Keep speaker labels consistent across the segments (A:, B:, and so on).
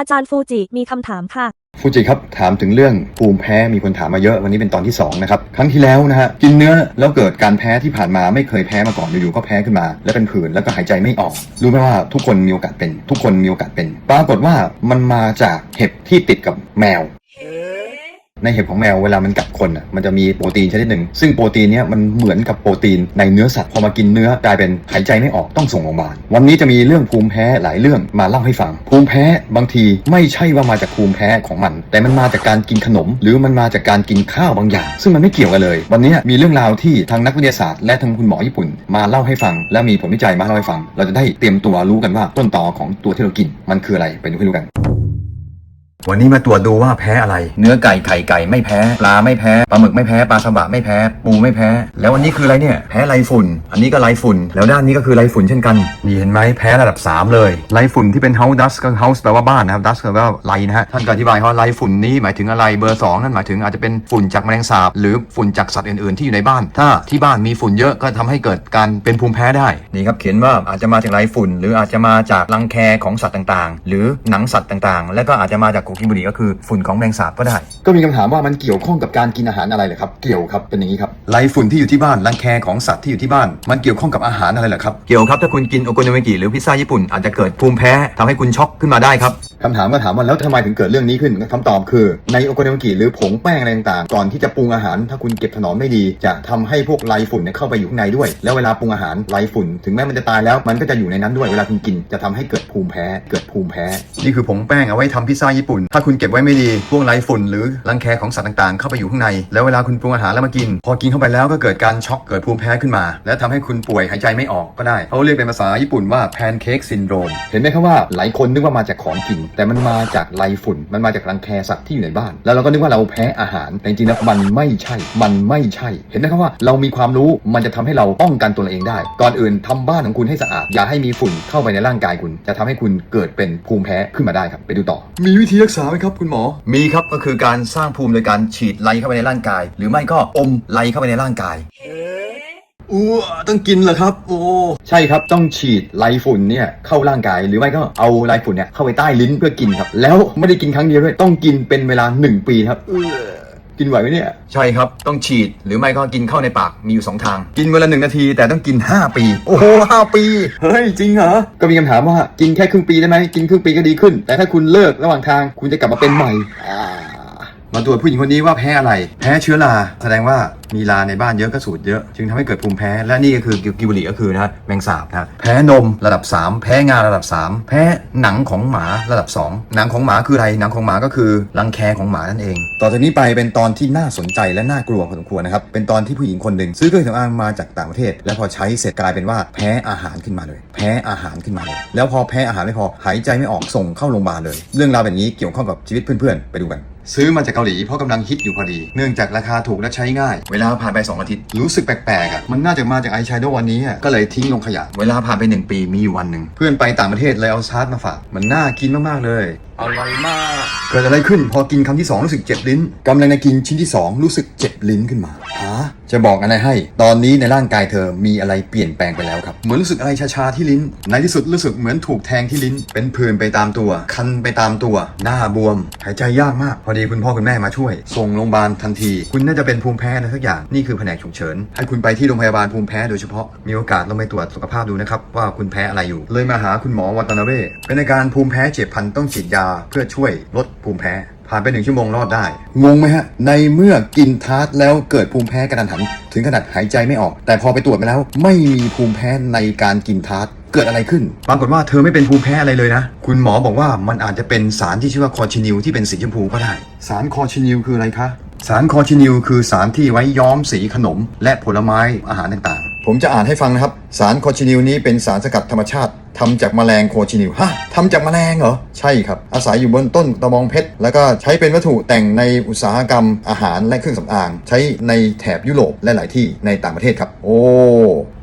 A: อาจารย์ฟูจิมีคำถามค่ะ
B: ฟูจิครับถามถึงเรื่องภูมิแพ้มีคนถามมาเยอะวันนี้เป็นตอนที่2นะครับครั้งที่แล้วนะฮะกินเนื้อแล้วเกิดการแพ้ที่ผ่านมาไม่เคยแพ้มาก่อนอยู่ๆก็แพ้ขึ้นมา แล้วเป็นผื่นแล้วก็หายใจไม่ออก รู้ไหมว่าทุกคนมีโอกาสเป็น ทุกคนมีโอกาสเป็น ปรากฏว่ามันมาจากเห็บที่ติดกับแมว ในเห็บของแมวเวลามันกัดคนอะมันจะมีโปรตีนชนิดหนึ่ง ซึ่งโปรตีนเนี้ยมันเหมือนกับโปรตีนในเนื้อสัตว์พอมากินเนื้อกลายเป็นหายใจไม่ออกต้องส่งโรงพยาบาลวันนี้จะมีเรื่องภูมิแพ้หลายเรื่องมาเล่าให้ฟัง ภูมิแพ้บางทีไม่ใช่ว่ามาจากภูมิแพ้ของมัน แต่มันมาจากการกินขนม หรือมันมาจากการกินข้าวบางอย่าง ซึ่งมันไม่เกี่ยวกันเลย วันนี้มีเรื่องราวที่ทางนักวิทยาศาสตร์และทางคุณหมอญี่ปุ่น มาเล่าให้ฟัง และมีผลวิจัยมาเล่าให้ฟัง เราจะได้เตรียมตัวรู้กันว่าต้นตอของตัวที่เรากินมันคืออะไรไปดูให้รู้กัน วันนี้มาตรวจดูว่าแพ้อะไร เนื้อไก่ไข่ไก่ไม่แพ้ ปลาไม่แพ้ปลาหมึกไม่แพ้ปลาสบะไม่แพ้ ปูไม่แพ้ แล้วอันนี้คืออะไรเนี่ยแพ้ไรฝุ่น อันนี้ก็ไรฝุ่น แล้วด้านนี้ก็คือไรฝุ่นเช่นกันนี่เห็นไหมแพ้ระดับ 3 เลยไรฝุ่นที่เป็น house dust ก็ house แปลว่าบ้านนะครับ dust แปลว่าไรนะฮะท่านก็อธิบายว่าไรฝุ่นนี้หมายถึงอะไรเบอร์ 2 นั่นหมายถึงอาจจะเป็นฝุ่นจากแมลงสาบ หรือฝุ่นจากสัตว์อื่นๆ ที่อยู่ในบ้าน ถ้าที่บ้านมีฝุ่นเยอะก็ทำให้เกิดการเป็นภูมิแพ้ได้นี่ครับเขียนว่าอาจจะมาจากไรฝุ่น หรืออาจจะมาจากรังแคของสัตว์ต่างๆ หรือหนังสัตว์ต่างๆ และก็อาจจะมาจากโกกินบุหรี่ก็คือฝุ่นของแมลงสาบก็ได้ ก็มีคำถามว่ามันเกี่ยวข้องกับการกินอาหารอะไรเหรอครับ เกี่ยวครับเป็นอย่างนี้ครับไรฝุ่นที่อยู่ที่บ้านรังแคของสัตว์ที่อยู่ที่บ้าน มันเกี่ยวข้องกับอาหารอะไรเหรอครับเกี่ยวครับถ้าคุณกินโอโกโนมิกิหรือพิซซ่าญี่ปุ่นอาจจะเกิดภูมิแพ้ทำให้คุณช็อกขึ้นมาได้ครับคำถามก็ถามว่าแล้วทำไมถึงเกิดเรื่องนี้ขึ้นคำตอบคือในโอโกโนมิกิหรือผงแป้งอะไรต่างๆ ก่อนที่จะปรุงอาหาร ถ้าคุณเก็บถนอมไม่ดี จะทำให้พวกไรฝุ่นเนี่ยเข้าไปอยู่ข้างในด้วย แล้วเวลาปรุงอาหารไรฝุ่น ถึงแม้มันจะตายแล้วมันก็จะอยู่ในนั้นด้วยเวลาคุณกิน จะทำให้เกิดภูมิแพ้ เกิดภูมิแพ้ นี่คือผงแป้งเอาไว้ทำพิซซ่าญี่ปุ่นถ้าคุณเก็บไว้ไม่ดี พวกไรฝุ่นหรือรังแคของสัตว์ต่างๆ เข้าไปอยู่ข้างใน แล้วเวลาคุณปรุงอาหารแล้วมากิน พอกินเข้าไปแล้วก็เกิดการช็อกเกิดภูมิแพ้ขึ้นมา และทำให้คุณป่วยหายใจไม่ออกก็ได้เขาเรียกเป็นภาษาญี่ปุ่นว่าแพนเค้กซินโดรมเห็นไหมครับว่าหลายคนนึกว่ามาจากของกิน แต่มันมาจากไรฝุ่น มันมาจากรังแคสัตว์ที่อยู่ในบ้าน แล้วเราก็นึกว่าเราแพ้อาหารแต่จริงๆแล้วมันไม่ใช่ มันไม่ใช่ เห็นไหมครับว่าเรามีความรู้มันจะทำให้เราป้องกันตัวเองได้ ก่อนอื่นทำบ้านของคุณให้สะอาดอย่าให้มีฝุ่นเข้าไปในร่างกายคุณ จะทำให้คุณเกิดเป็นภูมิแพ้ขึ้นมาได้ครับไปดูต่อ มีวิธีรักษาไหมครับคุณหมอ มีครับก็คือการสร้างภูมิโดยการฉีดไลเข้าไปในร่างกาย หรือไม่ก็อมไลเข้าไปในร่างกายอ้วต้องกินเหรอครับ โอ้ใช่ครับต้องฉีดไลฝุ่นเนี่ยเข้าร่างกายหรือไม่ก็เอาไลฝุ่นเนี่ยเข้าไปใต้ลิ้นเพื่อกินครับ แล้วไม่ได้กินครั้งเดียวด้วยต้องกินเป็นเวลา 1 ปีครับเออ กินไหวไหมเนี่ย ใช่ครับ ต้องฉีดหรือไม่ก็กินเข้าในปากมีอยู่ 2 ทาง กินเวลาหนึ่งนาทีแต่ต้องกิน 5 ปี โอ้โหห้าปี เฮ้ย จริงเหรอ ก็มีคำถามว่ากินแค่ครึ่งปีได้ไหมกินครึ่งปีก็ดีขึ้น แต่ถ้าคุณเลิกระหว่างทางคุณจะกลับมาเป็นใหม่อ่า มาตรวจผู้หญิงคนนี้ว่าแพ้อะไร แพ้เชื้อรา แสดงว่ามีราในบ้านเยอะก็สูดเยอะ จึงทำให้เกิดภูมิแพ้ และนี่ก็คือกิบุรีก็คือนะฮะแมงสาบนะฮะแพ้นมระดับ 3 แพ้งาระดับ 3 แพ้หนังของหมาระดับ 2 หนังของหมาคืออะไร หนังของหมาก็คือรังแคของหมานั่นเอง ต่อจากนี้ไปเป็นตอนที่น่าสนใจและน่ากลัวพอสมควรนะครับ เป็นตอนที่ผู้หญิงคนหนึ่งซื้อเครื่องสำอางมาจากต่างประเทศ และพอใช้เสร็จกลายเป็นว่าแพ้อาหารขึ้นมาเลย แพ้อาหารขึ้นมาเลย แล้วพอแพ้อาหารไม่พอหายใจไม่ออกส่งเข้าโรงพยาบาลเลย เรื่องราวแบบนี้เกี่ยวข้องกับชีวิตเพื่อนๆ ไปดูกัน ซื้อมาจากเกาหลีเพราะกำลังฮิตอยู่พอดี เนื่องจากราคาถูกและใช้ง่าย เวลาผ่านไป 2 อาทิตย์ รู้สึกแปลกๆอะมันน่าจะมาจากไอแชโดว์วันนี้อะก็เลยทิ้งลงขยะ เวลาผ่านไป 1 ปีมีอยู่วันหนึ่ง เพื่อนไปต่างประเทศเลยเอาชาร์ตมาฝาก มันน่ากินมากๆเลยอร่อยมาก เกิดอะไรขึ้นพอกินคำที่ 2 รู้สึกเจ็บลิ้นกำลังจะกินชิ้นที่ 2 รู้สึกเจ็บลิ้นขึ้นมาฮะ จะบอกอะไรให้ ตอนนี้ในร่างกายเธอมีอะไรเปลี่ยนแปลงไปแล้วครับ เหมือนรู้สึกอะไรชาๆที่ลิ้น ในที่สุดรู้สึกเหมือนถูกแทงที่ลิ้น เป็นผื่นไปตามตัว คันไปตามตัว หน้าบวม หายใจยากมาก พอดีคุณพ่อคุณแม่มาช่วย ส่งโรงพยาบาลทันที คุณน่าจะเป็นภูมิแพ้อะไรสักอย่าง นี่คือแผนกฉุกเฉิน ให้คุณไปที่โรงพยาบาลภูมิแพ้โดยเฉพาะ มีโอกาสลองไปตรวจสุขภาพดูนะครับว่าคุณแพ้อะไรอยู่ เลยมาหาคุณหมอวัตนาเวเป็นอาการภูมิแพ้เจ็บพันต้องฉีดยาเพื่อช่วยลดภูมิแพ้ ผ่านไปหนึ่งชั่วโมงรอดได้ งงไหมฮะ ในเมื่อกินทาร์ตแล้วเกิดภูมิแพ้กระทันหัน ถึงขนาดหายใจไม่ออก แต่พอไปตรวจมาแล้ว ไม่มีภูมิแพ้ในการกินทาร์ตเกิดอะไรขึ้น ปรากฏว่าเธอไม่เป็นภูมิแพ้อะไรเลยนะ คุณหมอบอกว่ามันอาจจะเป็นสารที่ชื่อว่าคอชินิลที่เป็นสีชมพูก็ได้ สารคอชินิลคืออะไรคะ สารคอชินิลคือสารที่ไว้ย้อมสีขนม และผลไม้อาหารต่างๆ ผมจะอ่านให้ฟังนะครับ สารคอชินิลนี้เป็นสารสกัดธรรมชาติทำจากแมลงโคชินิลฮะทำจากแมลงเหรอ ใช่ครับ อาศัยอยู่บนต้นตะบองเพชร แล้วก็ใช้เป็นวัตถุแต่งในอุตสาหกรรมอาหารและเครื่องสำอาง ใช้ในแถบยุโรปและหลายที่ในต่างประเทศครับ โอ้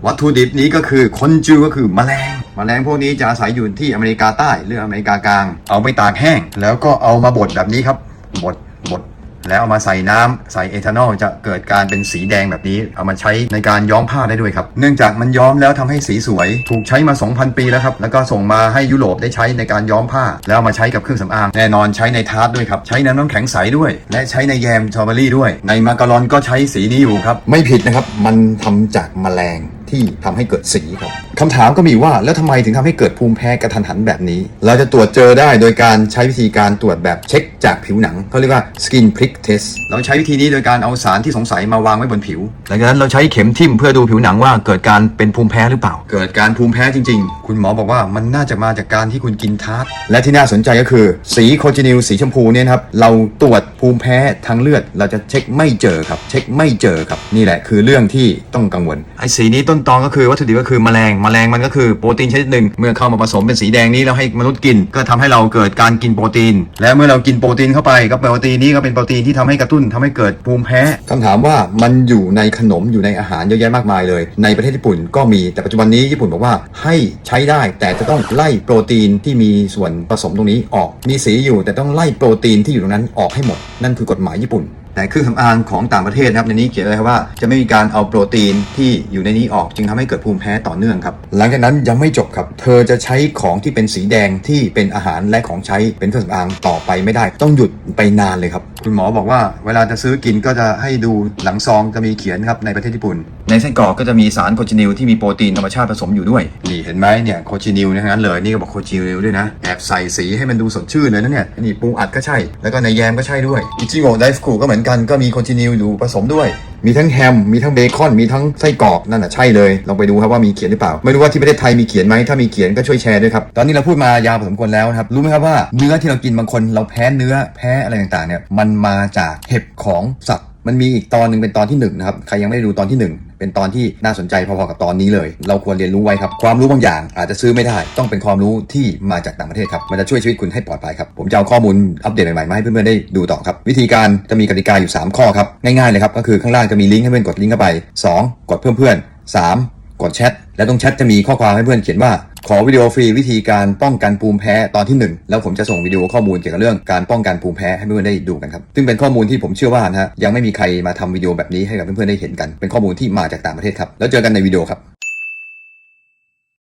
B: วัตถุดิบนี้ก็คือคนจูก็คือแมลง แมลงพวกนี้จะอาศัยอยู่ที่อเมริกาใต้หรืออเมริกากลาง เอาไปตากแห้ง แล้วก็เอามาบดแบบนี้ครับ บด บด แล้วเอามาใส่น้ำใส่เอทานอลจะเกิดการเป็นสีแดงแบบนี้ เอามาใช้ในการย้อมผ้าได้ด้วยครับ เนื่องจากมันย้อมแล้วทำให้สีสวย ถูกใช้มา 2,000 ปีแล้วครับ แล้วก็ส่งมาให้ยุโรปได้ใช้ในการย้อมผ้า แล้วเอามาใช้กับเครื่องสำอาง แน่นอนใช้ในทาร์ตด้วยครับ ใช้ในน้ำแข็งใสด้วย และใช้ในแยมสตรอเบอรี่ด้วย ในมาการอนก็ใช้สีนี้อยู่ครับ ไม่ผิดนะครับ มันทำจากแมลงที่ทำให้เกิดสีครับ คำถามก็มีว่าแล้วทำไมถึงทำให้เกิดภูมิแพ้กระทันหันแบบนี้ เราจะตรวจเจอได้โดยการใช้วิธีการตรวจแบบเช็คจากผิวหนังเขาเรียกว่า skin prick test เราใช้วิธีนี้โดยการเอาสารที่สงสัยมาวางไว้บนผิว หลังจากนั้นเราใช้เข็มทิ่มเพื่อดูผิวหนังว่าเกิดการเป็นภูมิแพ้หรือเปล่า เกิดการภูมิแพ้จริง ๆ คุณหมอบอกว่ามันน่าจะมาจากการที่คุณกินทาร์ตและที่น่าสนใจก็คือ สีโคจินิลสีชมพูเนี่ยนะครับเราตรวจภูมิแพ้ทางเลือด เราจะเช็คไม่เจอครับ เช็คไม่เจอครับนี่แหละคือเรื่องที่ต้องกังวลไอ้สีนี้ต้นตองก็คือวัตถุดิบก็คือแมลงแมลงมันก็คือโปรตีนชนิดหนึ่งเมื่อเข้ามาผสมเป็นสีแดงนี้แล้วให้มนุษย์กิน ก็ทำให้เราเกิดการกินโปรตีน และเมื่อเรากินโปรตีนเข้าไปก็โปรตีนนี้ก็เป็นโปรตีนที่ทำให้กระตุ้นทำให้เกิดภูมิแพ้คำถามว่ามันอยู่ในขนมอยู่ในอาหารเยอะแยะมากมายเลย ในประเทศญี่ปุ่นก็มีแต่ปัจจุบันนี้ญี่ปุ่นบอกว่าให้ใช้ได้แต่จะต้องไล่โปรตีนที่มีส่วนผสมตรงนี้ออกมีสีอยู่ แต่ต้องไล่โปรตีนที่อยู่ตรงนั้นออกให้หมด นั่นคือกฎหมายญี่ปุ่น แต่เครื่องสำอางของต่างประเทศนะครับในนี้เขียนเลยครับว่าจะไม่มีการเอาโปรตีนที่อยู่ในนี้ออกจึงทำให้เกิดภูมิแพ้ต่อเนื่องครับหลังจากนั้นยังไม่จบครับเธอจะใช้ของที่เป็นสีแดงที่เป็นอาหารและของใช้เป็นเครื่องสำอางต่อไปไม่ได้ ต้องหยุดไปนานเลยครับคุณหมอบอกว่าเวลาจะซื้อกินก็จะให้ดูหลังซองจะมีเขียนครับในประเทศญี่ปุ่น ในไส้กรอกก็จะมีสารโคจินิลที่มีโปรตีนธรรมชาติผสมอยู่ด้วยนี่เห็นไหมเนี่ยโคจินิลทั้งนั้นเลยนี่ก็บอกโคจินิลด้วยนะแอบใส่สีให้มันดูสดชื่นเลยนะเนี่ยนี่ปูอัดก็ใช่แล้วก็ในแยมก็ใช่ด้วยอิจิโกะไดฟุกุก็เหมือนกันก็มีโคจินิลอยู่ผสมด้วย มีทั้งแฮม มีทั้งเบคอน มีทั้งไส้กรอกนั่นน่ะใช่เลยลองไปดูครับว่ามีเขียนหรือเปล่า ไม่รู้ว่าที่ประเทศไทยมีเขียนไหมถ้ามีเขียนก็ช่วยแชร์ด้วยครับตอนนี้เราพูดมายาวพอสมควรแล้วครับรู้ไหมครับว่าเนื้อที่เรากินบางคนเราแพ้เนื้อแพ้อะไรต่างๆเนี่ยมันมาจากเห็บของสัตว์มันมีอีกตอนหนึ่งเป็นตอนที่หนึ่งนะครับใครยังไม่ได้ดูตอนที่หนึ่ง เป็นตอนที่น่าสนใจพอๆกับตอนนี้เลย เราควรเรียนรู้ไว้ครับ ความรู้บางอย่างอาจจะซื้อไม่ได้ ต้องเป็นความรู้ที่มาจากต่างประเทศครับ มันจะช่วยชีวิตคุณให้ปลอดภัยครับ ผมจะเอาข้อมูลอัปเดตใหม่ๆมาให้เพื่อนๆได้ดูต่อครับ วิธีการจะมีกติกาอยู่ 3 ข้อครับ ง่ายๆเลยครับ ก็คือข้างล่างจะมีลิงก์ให้เพื่อนกดลิงก์เข้าไป 2 กดเพิ่มเพื่อน3 กดแชท และตรงแชทจะมีข้อความให้เพื่อนเขียนว่า ขอวิดีโอฟรีวิธีการป้องกันภูมิแพ้ตอนที่ 1 แล้วผมจะส่งวิดีโอข้อมูลเกี่ยวกับเรื่องการป้องกันภูมิแพ้ให้เพื่อนๆได้ดูกันครับ ซึ่งเป็นข้อมูลที่ผมเชื่อว่านะฮะยังไม่มีใครมาทำวิดีโอแบบนี้ให้กับเพื่อนๆได้เห็นกัน เป็นข้อมูลที่มาจากต่างประเทศครับ แล้วเจอกันในวิดีโอครับ